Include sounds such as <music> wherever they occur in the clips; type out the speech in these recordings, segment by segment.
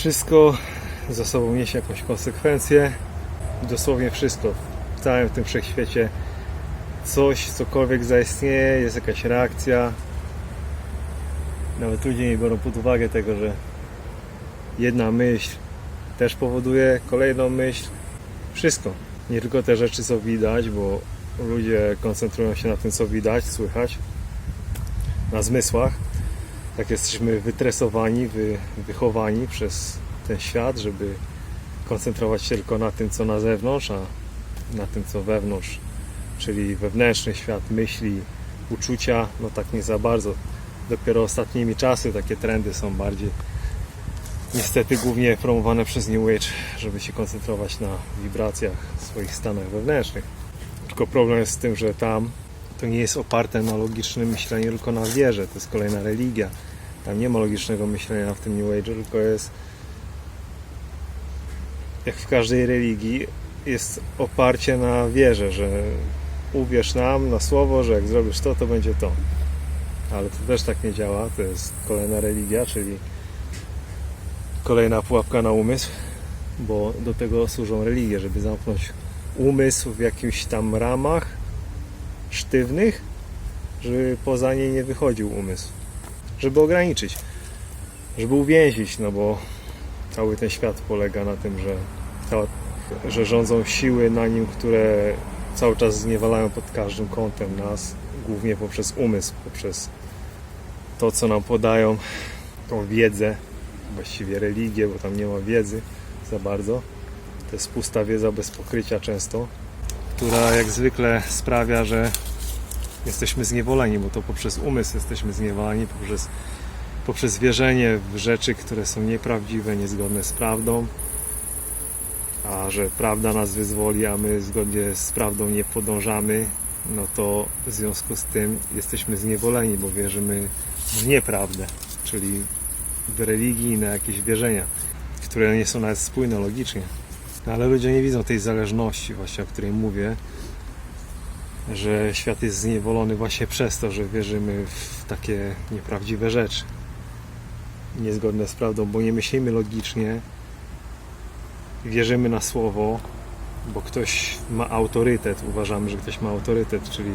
Wszystko za sobą niesie jakąś konsekwencję. Dosłownie wszystko. W całym tym wszechświecie coś, cokolwiek zaistnieje, jest jakaś reakcja. Nawet ludzie nie biorą pod uwagę tego, że jedna myśl też powoduje kolejną myśl. Wszystko. Nie tylko te rzeczy, co widać, bo ludzie koncentrują się na tym, co widać, słychać, na zmysłach. Tak jesteśmy wytresowani, wy, wychowani przez ten świat, żeby koncentrować się tylko na tym, co na zewnątrz, a na tym, co wewnątrz, czyli wewnętrzny świat myśli, uczucia, no tak nie za bardzo. Dopiero ostatnimi czasy takie trendy są bardziej niestety głównie promowane przez New Age, żeby się koncentrować na wibracjach, swoich stanach wewnętrznych. Tylko problem jest z tym, że tam to nie jest oparte na logicznym myśleniu, tylko na wierze. To jest kolejna religia. Tam nie ma logicznego myślenia w tym New Age, tylko jest jak w każdej religii jest oparcie na wierze, że uwierz nam na słowo, że jak zrobisz to, to będzie to. Ale to też tak nie działa. To jest kolejna religia, czyli kolejna pułapka na umysł, bo do tego służą religie, żeby zamknąć umysł w jakichś tam ramach sztywnych, żeby poza nie nie wychodził umysł. Żeby ograniczyć, żeby uwięzić, no bo cały ten świat polega na tym, że, że rządzą siły na nim, które cały czas zniewalają pod każdym kątem nas, głównie poprzez umysł, poprzez to, co nam podają, tą wiedzę, właściwie religię, bo tam nie ma wiedzy za bardzo. To jest pusta wiedza bez pokrycia często, która jak zwykle sprawia, że jesteśmy zniewoleni, bo to poprzez umysł jesteśmy zniewoleni, poprzez, poprzez wierzenie w rzeczy, które są nieprawdziwe, niezgodne z prawdą, a że prawda nas wyzwoli, a my zgodnie z prawdą nie podążamy, no to w związku z tym jesteśmy zniewoleni, bo wierzymy w nieprawdę, czyli w na jakieś wierzenia, które nie są nawet spójne logicznie. No, ale ludzie nie widzą tej zależności właśnie, o której mówię, że świat jest zniewolony właśnie przez to, że wierzymy w takie nieprawdziwe rzeczy, niezgodne z prawdą, bo nie myślimy logicznie, wierzymy na słowo, bo ktoś ma autorytet, uważamy, że ktoś ma autorytet, czyli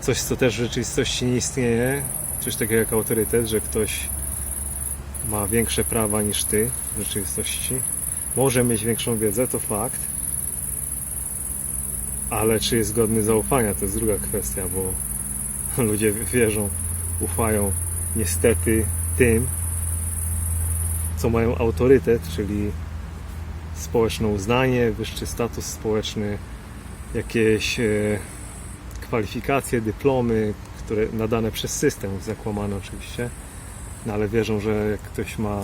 coś, co też w rzeczywistości nie istnieje, coś takiego jak autorytet, że ktoś ma większe prawa niż ty w rzeczywistości. Może mieć większą wiedzę, to fakt. Ale czy jest godny zaufania, to jest druga kwestia, bo <laughs> ludzie wierzą, ufają niestety tym, co mają autorytet, czyli społeczne uznanie, wyższy status społeczny, jakieś e, kwalifikacje, dyplomy, które nadane przez system, zakłamane oczywiście no ale wierzą, że jak ktoś ma,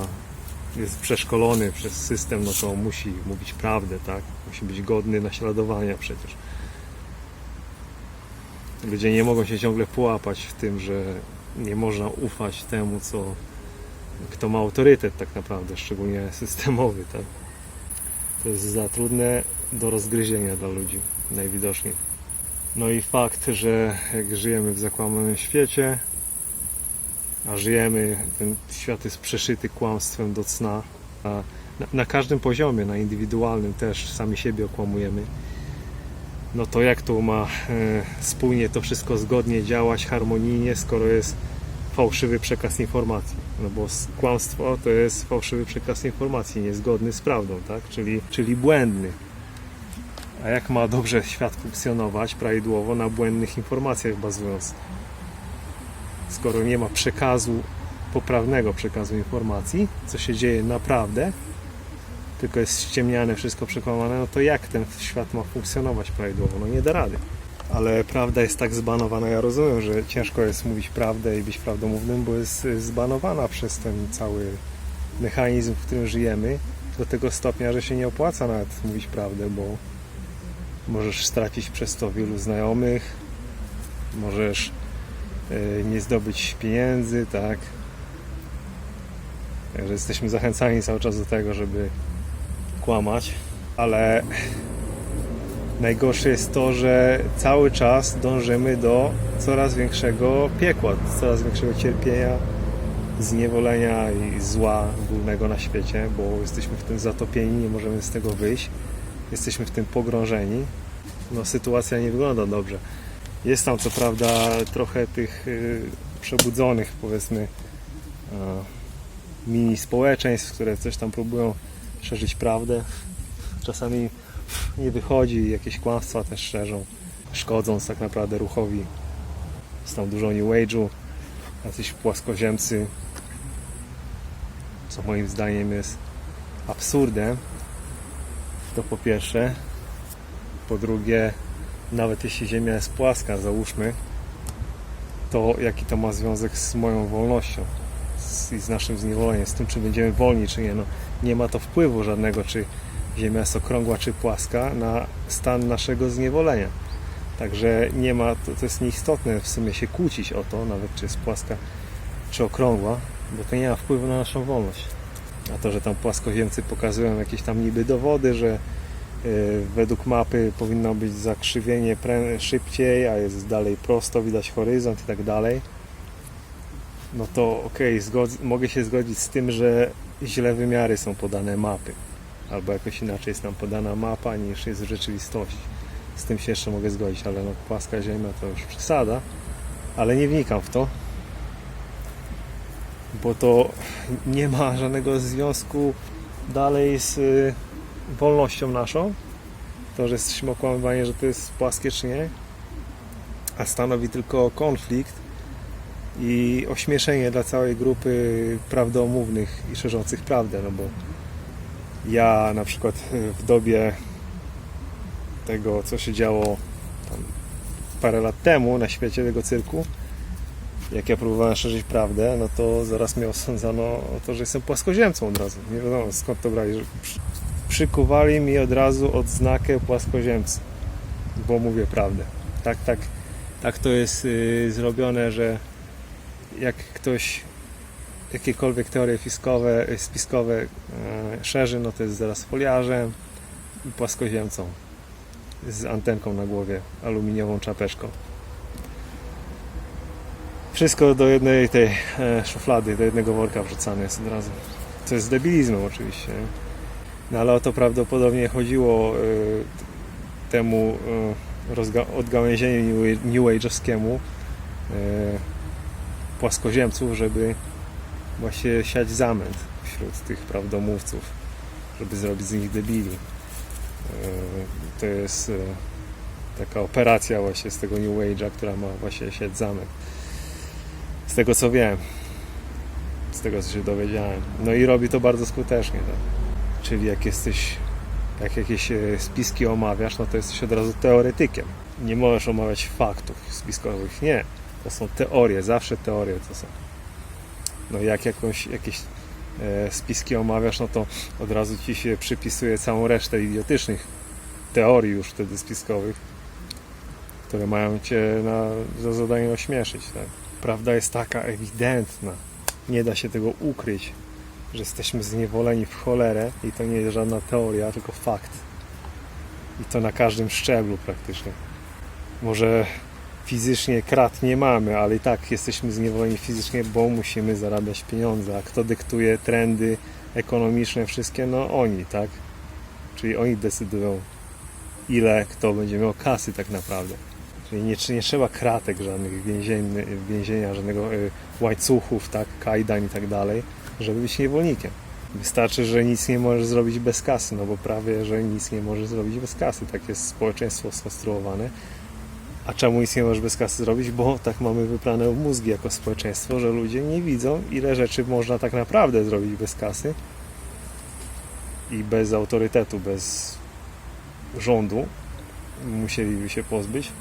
jest przeszkolony przez system, no to musi mówić prawdę, tak? Musi być godny naśladowania przecież. Ludzie nie mogą się ciągle połapać w tym, że nie można ufać temu, co kto ma autorytet tak naprawdę, szczególnie systemowy, tak? To jest za trudne do rozgryzienia dla ludzi, najwidoczniej. No i fakt, że jak żyjemy w zakłamanym świecie, a żyjemy, ten świat jest przeszyty kłamstwem do cna. Na, na każdym poziomie, na indywidualnym też sami siebie okłamujemy. No to jak to ma e, spójnie to wszystko zgodnie działać, harmonijnie, skoro jest fałszywy przekaz informacji? No bo kłamstwo to jest fałszywy przekaz informacji, niezgodny z prawdą, tak? Czyli, czyli błędny. A jak ma dobrze świat funkcjonować prawidłowo na błędnych informacjach bazując? Skoro nie ma przekazu, poprawnego przekazu informacji, co się dzieje naprawdę, tylko jest ściemniane, wszystko przekłamane, no to jak ten świat ma funkcjonować prawidłowo? No nie da rady. Ale prawda jest tak zbanowana, ja rozumiem, że ciężko jest mówić prawdę i być prawdomównym, bo jest zbanowana przez ten cały mechanizm, w którym żyjemy, do tego stopnia, że się nie opłaca nawet mówić prawdę, bo możesz stracić przez to wielu znajomych, możesz nie zdobyć pieniędzy, tak. Także jesteśmy zachęcani cały czas do tego, żeby kłamać, ale najgorsze jest to, że cały czas dążymy do coraz większego piekła, coraz większego cierpienia, zniewolenia i zła głównego na świecie, bo jesteśmy w tym zatopieni, nie możemy z tego wyjść. Jesteśmy w tym pogrążeni. No sytuacja nie wygląda dobrze. Jest tam co prawda trochę tych y, przebudzonych powiedzmy e, mini społeczeństw, które coś tam próbują szerzyć prawdę. Czasami nie wychodzi, jakieś kłamstwa też szerzą, szkodząc tak naprawdę ruchowi. Jest tam dużo New Age'u, jacyś płaskoziemcy, co moim zdaniem jest absurdem. To po pierwsze. Po drugie, nawet jeśli Ziemia jest płaska, załóżmy, to jaki to ma związek z moją wolnością z, i z naszym zniewoleniem, z tym, czy będziemy wolni, czy nie. No, nie ma to wpływu żadnego, czy Ziemia jest okrągła, czy płaska, na stan naszego zniewolenia. Także nie ma, to, to jest nieistotne w sumie się kłócić o to, nawet czy jest płaska, czy okrągła, bo to nie ma wpływu na naszą wolność. A to, że tam płaskoziemcy pokazują jakieś tam niby dowody, że według mapy powinno być zakrzywienie szybciej, a jest dalej prosto, widać horyzont i tak dalej. No to zgodz- mogę się zgodzić z tym, że źle wymiary są podane mapy. Albo jakoś inaczej jest nam podana mapa niż jest w rzeczywistości. Z tym się jeszcze mogę zgodzić, ale no płaska ziemia to już przesada. Ale nie wnikam w to. Bo to nie ma żadnego związku dalej z y, wolnością naszą. To, że jesteśmy okłamywani, że to jest płaskie czy nie. A stanowi tylko konflikt i ośmieszenie dla całej grupy prawdomównych i szerzących prawdę, no bo ja na przykład w dobie tego, co się działo parę lat temu na świecie tego cyrku, jak ja próbowałem szerzyć prawdę, no to zaraz mnie osądzano o to, że jestem płaskoziemcą od razu. Nie wiadomo skąd to brali, że przykuwali mi od razu odznakę płaskoziemcy, bo mówię prawdę. Tak, tak, tak to jest y, zrobione, że jak ktoś jakiekolwiek teorie spiskowe, spiskowe e, szerzy, no to jest zaraz foliarzem i płaskoziemcą z antenką na głowie, aluminiową czapeczką. Wszystko do jednej tej e, szuflady, do jednego worka wrzucane jest od razu. Co jest debilizmem oczywiście. nie? No ale o to prawdopodobnie chodziło e, temu e, odgałęzieniu new, age'owskiemu e, płaskoziemców, żeby właśnie siać zamęt wśród tych prawdomówców, żeby zrobić z nich debili. To jest taka operacja właśnie z tego New Age'a, która ma właśnie siać zamęt. Z tego co wiem, z tego co się dowiedziałem. No i robi to bardzo skutecznie. Tak? Czyli jak jesteś, jak jakieś e, spiski omawiasz, no to jesteś od razu teoretykiem. Nie możesz omawiać faktów spiskowych. Nie. To są teorie, zawsze teorie to są. No jak jakąś, jakieś e, spiski omawiasz, no to od razu ci się przypisuje całą resztę idiotycznych teorii już wtedy spiskowych, które mają cię na, za zadanie ośmieszyć. Tak? Prawda jest taka ewidentna, nie da się tego ukryć, że jesteśmy zniewoleni w cholerę i to nie jest żadna teoria, tylko fakt. I to na każdym szczeblu praktycznie. Może fizycznie krat nie mamy, ale i tak jesteśmy zniewoleni fizycznie, bo musimy zarabiać pieniądze. A kto dyktuje trendy ekonomiczne wszystkie? No oni, tak? Czyli oni decydują, ile kto będzie miał kasy tak naprawdę. Czyli nie, nie trzeba kratek żadnych więzienia, żadnego y, łańcuchów, tak, kajdań i tak dalej, żeby być niewolnikiem. Wystarczy, że nic nie możesz zrobić bez kasy, no bo prawie, że nic nie możesz zrobić bez kasy. Tak jest społeczeństwo skonstruowane. A czemu nic nie możesz bez kasy zrobić? Bo tak mamy wyplane mózgi jako społeczeństwo, że ludzie nie widzą, ile rzeczy można tak naprawdę zrobić bez kasy i bez autorytetu, bez rządu. Musieliby się pozbyć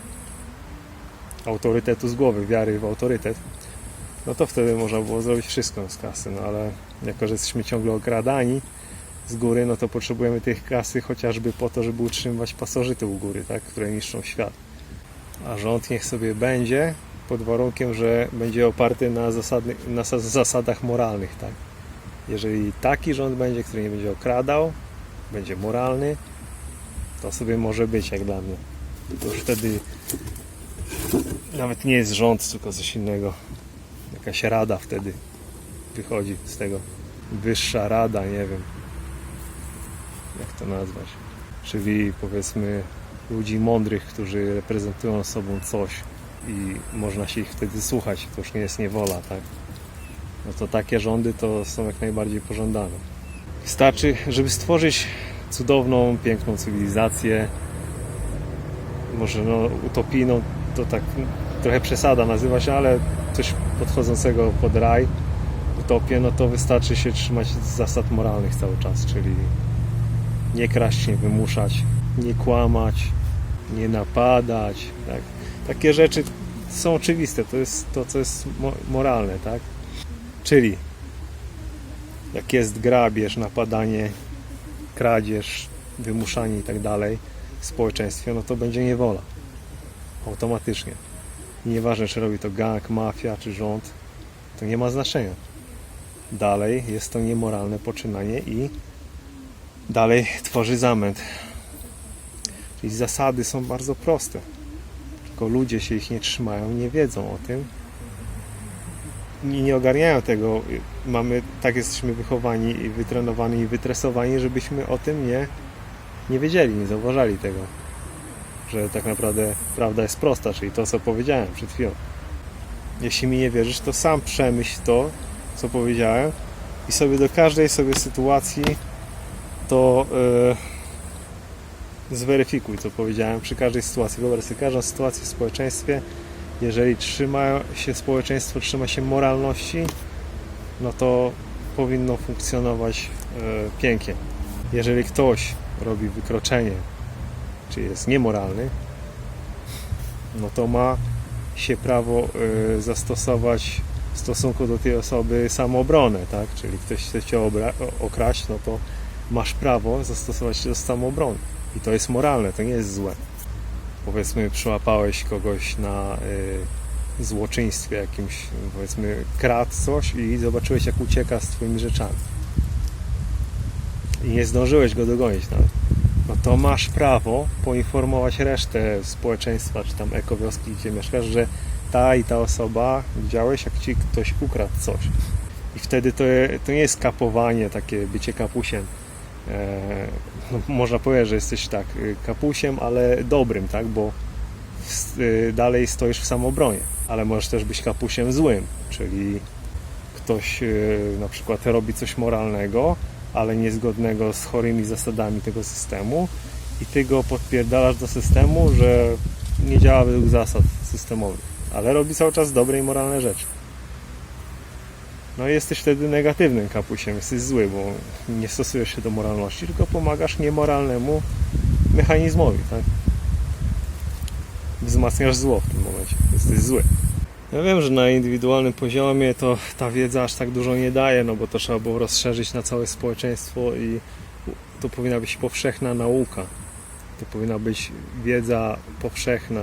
autorytetu z głowy, wiary w autorytet. No to wtedy można było zrobić wszystko z kasy, no ale jako, że jesteśmy ciągle okradani z góry, no to potrzebujemy tych kasy chociażby po to, żeby utrzymywać pasożyty u góry, tak, które niszczą świat a rząd niech sobie będzie pod warunkiem, że będzie oparty na, zasady, na sa- zasadach moralnych, tak? Jeżeli taki rząd będzie, który nie będzie okradał, będzie moralny, to sobie może być jak dla mnie. To już wtedy nawet nie jest rząd, tylko coś innego. Jakaś rada wtedy wychodzi z tego. Wyższa rada, nie wiem jak to nazwać. Czyli powiedzmy ludzi mądrych, którzy reprezentują sobą coś i można się ich wtedy słuchać. To już nie jest niewola, tak? No to takie rządy to są jak najbardziej pożądane. Wystarczy, żeby stworzyć cudowną, piękną cywilizację. Może no, utopijną to tak trochę przesada nazywać, ale coś podchodzącego pod raj, utopię, no to wystarczy się trzymać zasad moralnych cały czas, czyli nie kraść, nie wymuszać, nie kłamać, nie napadać. Tak? Takie rzeczy są oczywiste, to jest to, co jest mo- moralne, tak? Czyli jak jest grabież, napadanie, kradzież, wymuszanie i tak dalej w społeczeństwie, no to będzie niewola. Automatycznie. Nieważne, czy robi to gang, mafia, czy rząd, to nie ma znaczenia. Dalej jest to niemoralne poczynanie i dalej tworzy zamęt. Czyli zasady są bardzo proste. Tylko ludzie się ich nie trzymają, nie wiedzą o tym. I nie ogarniają tego. Mamy, tak jesteśmy wychowani i wytrenowani i wytresowani, żebyśmy o tym nie, nie wiedzieli, nie zauważali tego. Że tak naprawdę prawda jest prosta, czyli to, co powiedziałem przed chwilą. Jeśli mi nie wierzysz, to sam przemyśl to, co powiedziałem i sobie do każdej sobie sytuacji to yy, zweryfikuj, co powiedziałem przy każdej sytuacji. Wyobraź sobie każdą sytuację w społeczeństwie, jeżeli trzyma się społeczeństwo, trzyma się moralności, no to powinno funkcjonować yy, pięknie. Jeżeli ktoś robi wykroczenie, czy jest niemoralny, no to ma się prawo yy, zastosować w stosunku do tej osoby samoobronę, tak? Czyli ktoś chce cię okraść, no to masz prawo zastosować się do samoobrony. I to jest moralne, to nie jest złe. Powiedzmy, przyłapałeś kogoś na y, złoczyństwie jakimś, powiedzmy, kradł coś i zobaczyłeś, jak ucieka z twoimi rzeczami. I nie zdążyłeś go dogonić nawet. No to masz prawo poinformować resztę społeczeństwa, czy tam ekowioski, gdzie mieszkasz, że ta i ta osoba, widziałeś, jak ci ktoś ukradł coś. I wtedy to, to nie jest kapowanie, takie bycie kapusiem. E, no, można powiedzieć, że jesteś tak y, kapusiem, ale dobrym, tak? Bo w, y, dalej stoisz w samobronie. Ale możesz też być kapusiem złym, czyli ktoś y, na przykład robi coś moralnego, ale niezgodnego z chorymi zasadami tego systemu i ty go podpierdalasz do systemu, że nie działa według zasad systemowych, ale robi cały czas dobre i moralne rzeczy. No jesteś wtedy negatywnym kapusiem, jesteś zły, bo nie stosujesz się do moralności, tylko pomagasz niemoralnemu mechanizmowi, tak? Wzmacniasz zło w tym momencie, jesteś zły. Ja wiem, że na indywidualnym poziomie to ta wiedza aż tak dużo nie daje, no bo to trzeba było rozszerzyć na całe społeczeństwo i to powinna być powszechna nauka. To powinna być wiedza powszechna,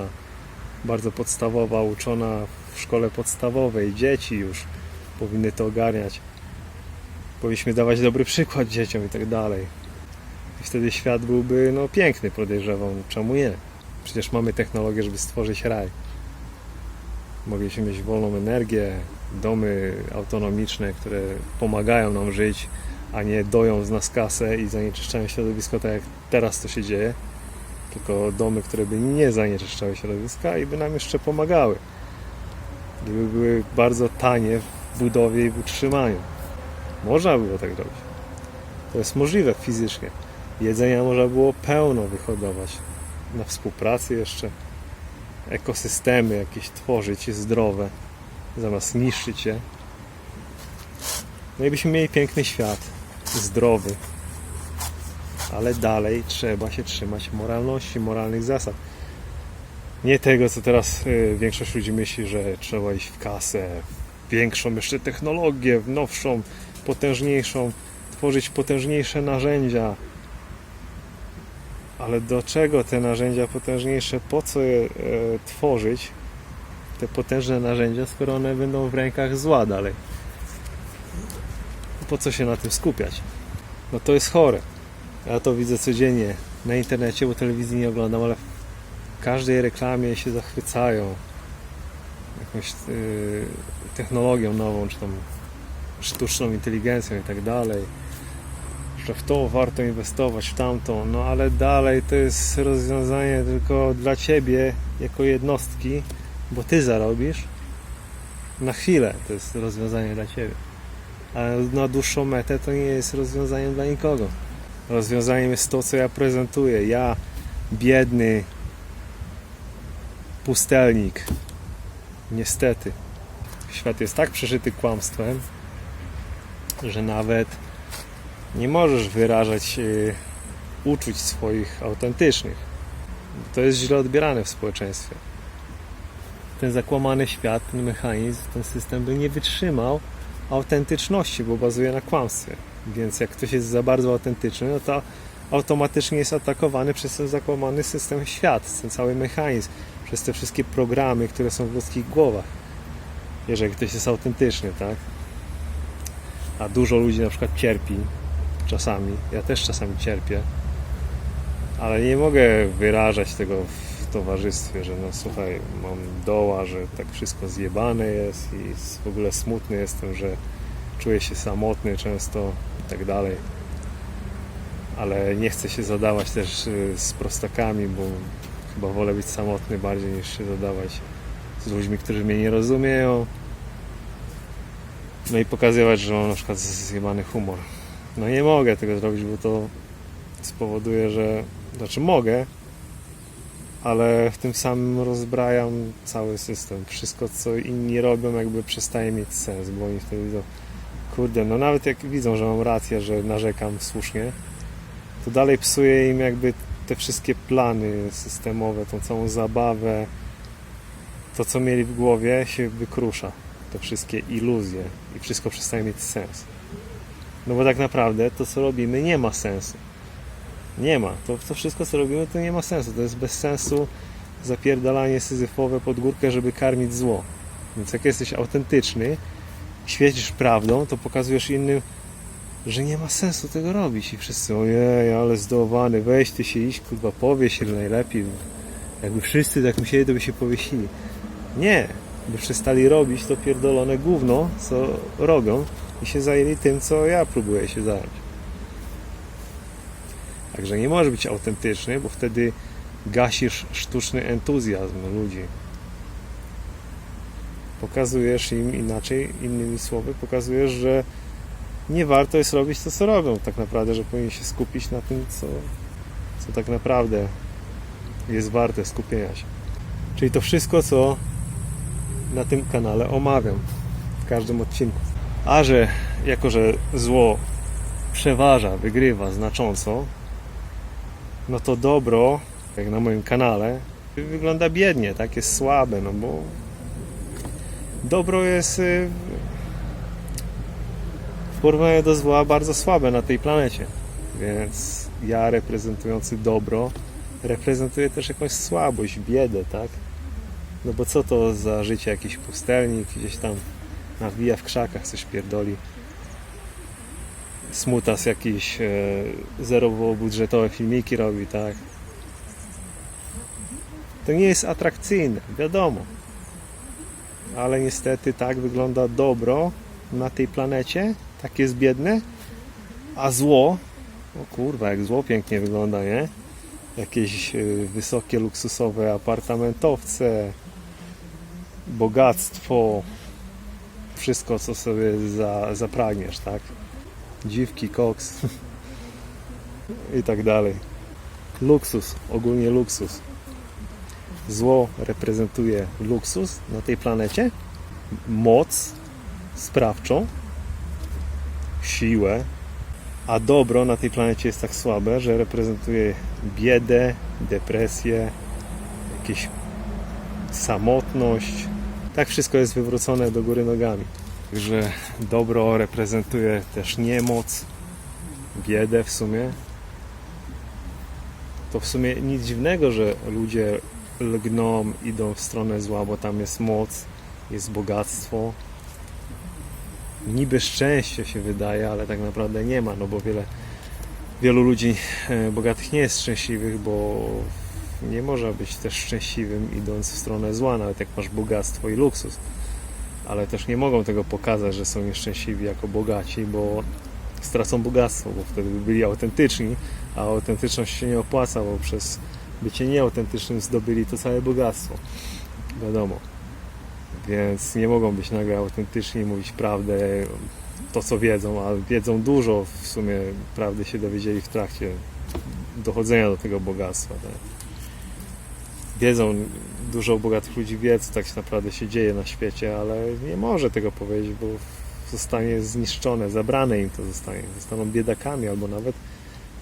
bardzo podstawowa, uczona w szkole podstawowej. Dzieci już powinny to ogarniać. Powinniśmy dawać dobry przykład dzieciom i tak dalej. I wtedy świat byłby no, piękny, podejrzewam. Czemu nie? Przecież mamy technologię, żeby stworzyć raj. Mogliśmy mieć wolną energię, domy autonomiczne, które pomagają nam żyć, a nie doją z nas kasę i zanieczyszczają środowisko tak jak teraz to się dzieje. Tylko domy, które by nie zanieczyszczały środowiska i by nam jeszcze pomagały. Gdyby były bardzo tanie w budowie i w utrzymaniu. Można było tak robić. To jest możliwe fizycznie. Jedzenia można było pełno wyhodować. Na współpracy jeszcze ekosystemy jakieś tworzyć zdrowe, zamiast niszczyć je. No i byśmy mieli piękny świat, zdrowy. Ale dalej trzeba się trzymać moralności, moralnych zasad. Nie tego, co teraz y, większość ludzi myśli, że trzeba iść w kasę, w większą jeszcze technologię, w nowszą, potężniejszą, tworzyć potężniejsze narzędzia, ale do czego te narzędzia potężniejsze, po co je e, tworzyć, te potężne narzędzia, skoro one będą w rękach zła dalej? Po co się na tym skupiać? No to jest chore. Ja to widzę codziennie na internecie, bo telewizji nie oglądam, ale w każdej reklamie się zachwycają jakąś yy, technologią nową, czy tam sztuczną inteligencją i tak dalej, że w to warto inwestować, w tamto, no ale dalej to jest rozwiązanie tylko dla ciebie jako jednostki, bo ty zarobisz na chwilę, to jest rozwiązanie dla ciebie. Ale na dłuższą metę to nie jest rozwiązaniem dla nikogo. Rozwiązaniem jest to, co ja prezentuję. Ja, biedny pustelnik, niestety, świat jest tak przeżyty kłamstwem, że nawet nie możesz wyrażać y, uczuć swoich autentycznych. To jest źle odbierane w społeczeństwie. Ten zakłamany świat, ten mechanizm, ten system by nie wytrzymał autentyczności, bo bazuje na kłamstwie. Więc jak ktoś jest za bardzo autentyczny, no to automatycznie jest atakowany przez ten zakłamany system świat, ten cały mechanizm, przez te wszystkie programy, które są w ludzkich głowach. Jeżeli ktoś jest autentyczny, tak? A dużo ludzi na przykład cierpi czasami. Ja też czasami cierpię. Ale nie mogę wyrażać tego w towarzystwie, że no słuchaj, mam doła, że tak wszystko zjebane jest i w ogóle smutny jestem, że czuję się samotny często i tak dalej. Ale nie chcę się zadawać też y, z prostakami, bo chyba wolę być samotny bardziej niż się zadawać z ludźmi, którzy mnie nie rozumieją. No i pokazywać, że mam na przykład zjebany humor. No nie mogę tego zrobić, bo to spowoduje, że. Znaczy mogę, ale w tym samym rozbrajam cały system. Wszystko, co inni robią, jakby przestaje mieć sens, bo oni wtedy widzą, kurde, no nawet jak widzą, że mam rację, że narzekam słusznie, to dalej psuje im jakby te wszystkie plany systemowe, tą całą zabawę, to co mieli w głowie się wykrusza. Te wszystkie iluzje i wszystko przestaje mieć sens. No bo tak naprawdę to, co robimy, nie ma sensu. Nie ma. To, to wszystko, co robimy, to nie ma sensu. To jest bez sensu zapierdalanie syzyfowe pod górkę, żeby karmić zło. Więc jak jesteś autentyczny, świecisz prawdą, to pokazujesz innym, że nie ma sensu tego robić. I wszyscy, ojej, ale zdołowany, weź ty się iść, kurwa, powie się najlepiej. Jakby wszyscy tak myśleli, to by się powiesili. Nie, by przestali robić to pierdolone gówno, co robią i się zajęli tym, co ja próbuję się zająć. Także nie możesz być autentyczny, bo wtedy gasisz sztuczny entuzjazm ludzi. Pokazujesz im inaczej, innymi słowy, pokazujesz, że nie warto jest robić to, co robią tak naprawdę, że powinien się skupić na tym, co, co tak naprawdę jest warte skupienia się. Czyli to wszystko, co na tym kanale omawiam w każdym odcinku. A że jako, że zło przeważa, wygrywa znacząco, no to dobro, jak na moim kanale, wygląda biednie, tak? Jest słabe, no bo dobro jest y, w porównaniu do zła bardzo słabe na tej planecie. Więc ja reprezentujący dobro reprezentuję też jakąś słabość, biedę, tak? No bo co to za życie jakiś pustelnik gdzieś tam nawija w krzakach, coś pierdoli. Smutas jakiś e, zerowo-budżetowe filmiki robi, tak? To nie jest atrakcyjne, wiadomo. Ale niestety tak wygląda dobro na tej planecie, tak jest biedne, a zło, o kurwa, jak zło pięknie wygląda, nie? Jakieś e, wysokie, luksusowe apartamentowce, bogactwo, wszystko, co sobie za, zapragniesz, tak? Dziwki, koks <laughs> i tak dalej. Luksus, ogólnie luksus. Zło reprezentuje luksus na tej planecie, moc sprawczą, siłę, a dobro na tej planecie jest tak słabe, że reprezentuje biedę, depresję, jakieś samotność. Tak wszystko jest wywrócone do góry nogami. Także dobro reprezentuje też niemoc, biedę w sumie. To w sumie nic dziwnego, że ludzie lgną, idą w stronę zła, bo tam jest moc, jest bogactwo. Niby szczęście się wydaje, ale tak naprawdę nie ma, no bo wiele, wielu ludzi e, bogatych nie jest szczęśliwych, bo nie można być też szczęśliwym idąc w stronę zła, nawet jak masz bogactwo i luksus. ale też nie mogą tego pokazać, że są nieszczęśliwi jako bogaci, bo stracą bogactwo, bo wtedy by byli autentyczni, a autentyczność się nie opłaca, bo przez bycie nieautentycznym zdobyli to całe bogactwo. Wiadomo. Więc nie mogą być nagle autentyczni, mówić prawdę, to co wiedzą, a wiedzą dużo, w sumie prawdy się dowiedzieli w trakcie dochodzenia do tego bogactwa. Tak? Wiedzą, dużo bogatych ludzi wie, co tak naprawdę się dzieje na świecie, ale nie może tego powiedzieć, bo zostanie zniszczone, zabrane im to zostanie. Zostaną biedakami albo nawet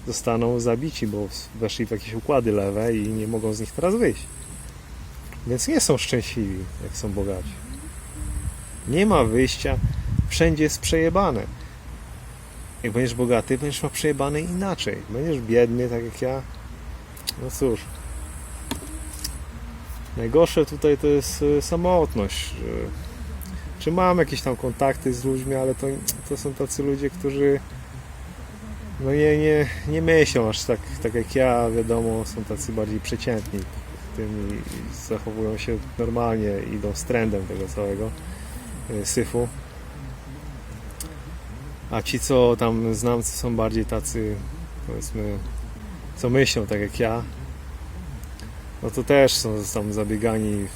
zostaną zabici, bo weszli w jakieś układy lewe i nie mogą z nich teraz wyjść. Więc nie są szczęśliwi, jak są bogaci. Nie ma wyjścia, wszędzie jest przejebane. Jak będziesz bogaty, będziesz miał przejebane inaczej. Będziesz biedny, tak jak ja. No cóż. Najgorsze tutaj to jest e, samotność. Czy mam jakieś tam kontakty z ludźmi, ale to, to są tacy ludzie, którzy no nie, nie, nie myślą aż tak, tak jak ja, wiadomo, są tacy bardziej przeciętni w tym i, i zachowują się normalnie, idą z trendem tego całego y, syfu. A ci, co tam znam, co są bardziej tacy, powiedzmy, co myślą tak jak ja, no to też są tam zabiegani,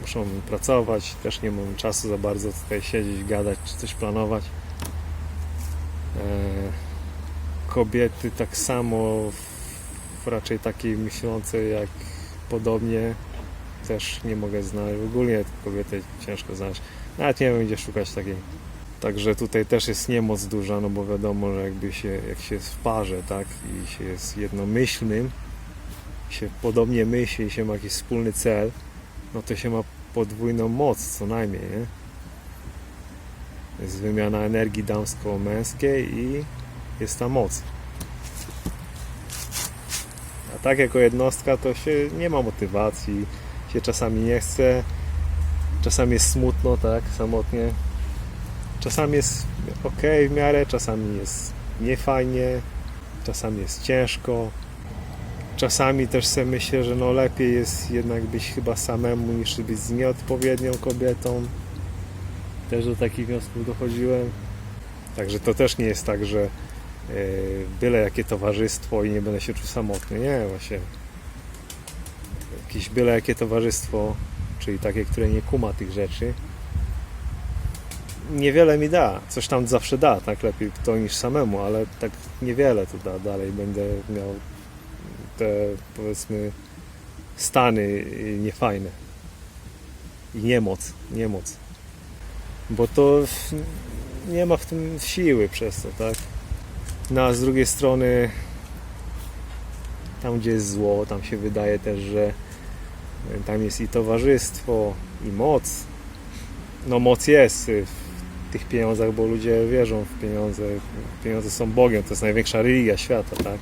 muszą pracować, też nie mam czasu za bardzo tutaj siedzieć, gadać czy coś planować. E, kobiety tak samo, raczej takie myślące jak podobnie, też nie mogę znaleźć. Ogólnie kobietę ciężko znaleźć. Nawet nie wiem, gdzie szukać takiej. Także tutaj też jest niemoc duża, no bo wiadomo, że jakby się, jak się jest w parze, tak, i się jest jednomyślnym, się podobnie myśli, się ma jakiś wspólny cel, no to się ma podwójną moc co najmniej, nie? Jest wymiana energii damsko-męskiej i jest ta moc. A tak jako jednostka to się nie ma motywacji, się czasami nie chce, czasami jest smutno, tak, samotnie. Czasami jest ok w miarę, czasami jest niefajnie, czasami jest ciężko. Czasami też sobie myślę, że no lepiej jest jednak być chyba samemu niż być z nieodpowiednią kobietą. Też do takich wniosków dochodziłem. Także to też nie jest tak, że e, byle jakie towarzystwo i nie będę się czuł samotny. Nie, właśnie. Jakieś byle jakie towarzystwo, czyli takie, które nie kuma tych rzeczy, niewiele mi da. Coś tam zawsze da, tak lepiej to niż samemu, ale tak niewiele to da. Dalej będę miał te, powiedzmy, stany niefajne. I niemoc, niemoc. Bo to nie ma w tym siły przez to, tak? No a z drugiej strony tam gdzie jest zło, tam się wydaje też, że tam jest i towarzystwo, i moc. No moc jest w tych pieniądzach, bo ludzie wierzą w pieniądze. Pieniądze są Bogiem, to jest największa religia świata, tak?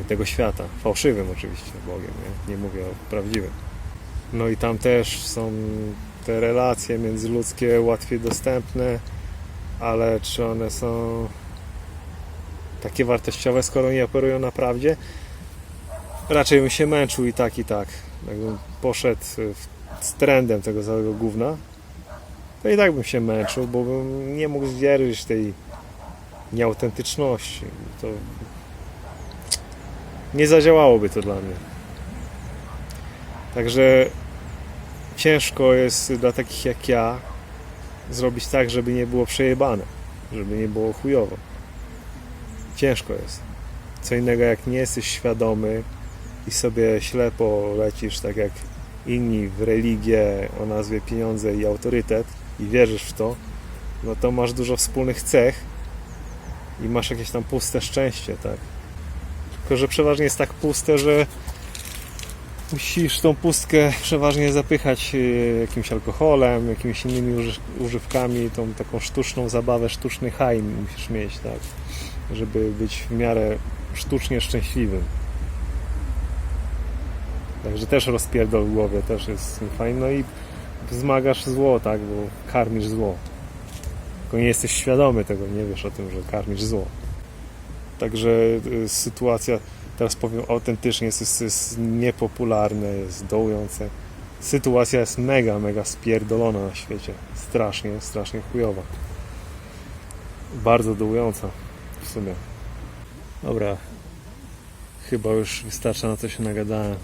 E, Tego świata. Fałszywym oczywiście Bogiem, nie, nie mówię o prawdziwym. No i tam też są te relacje międzyludzkie łatwiej dostępne, ale czy one są takie wartościowe, skoro nie operują na prawdzie? Raczej bym się męczył i tak, i tak. Jakbym poszedł z trendem tego całego gówna, to i tak bym się męczył, bo bym nie mógł zwierzyć tej nieautentyczności. To nie zadziałałoby to dla mnie. Także ciężko jest dla takich jak ja zrobić tak, żeby nie było przejebane, żeby nie było chujowo. Ciężko jest. Co innego jak nie jesteś świadomy i sobie ślepo lecisz tak jak inni w religię o nazwie pieniądze i autorytet i wierzysz w to, no to masz dużo wspólnych cech i masz jakieś tam puste szczęście, tak? Tylko, że przeważnie jest tak puste, że musisz tą pustkę przeważnie zapychać y, jakimś alkoholem, jakimiś innymi uży- używkami, tą taką sztuczną zabawę, sztuczny high musisz mieć, tak? Żeby być w miarę sztucznie szczęśliwym. Także też rozpierdol w głowie też jest fajny. No i wzmagasz zło, tak? Bo karmisz zło. Tylko nie jesteś świadomy tego, nie wiesz o tym, że karmisz zło. Także y, sytuacja, teraz powiem autentycznie, jest, jest, jest niepopularne, jest dołujące. sytuacja jest mega, mega spierdolona na świecie. Strasznie, strasznie chujowa. Bardzo dołująca w sumie. Dobra. Chyba już wystarcza na co się nagadałem.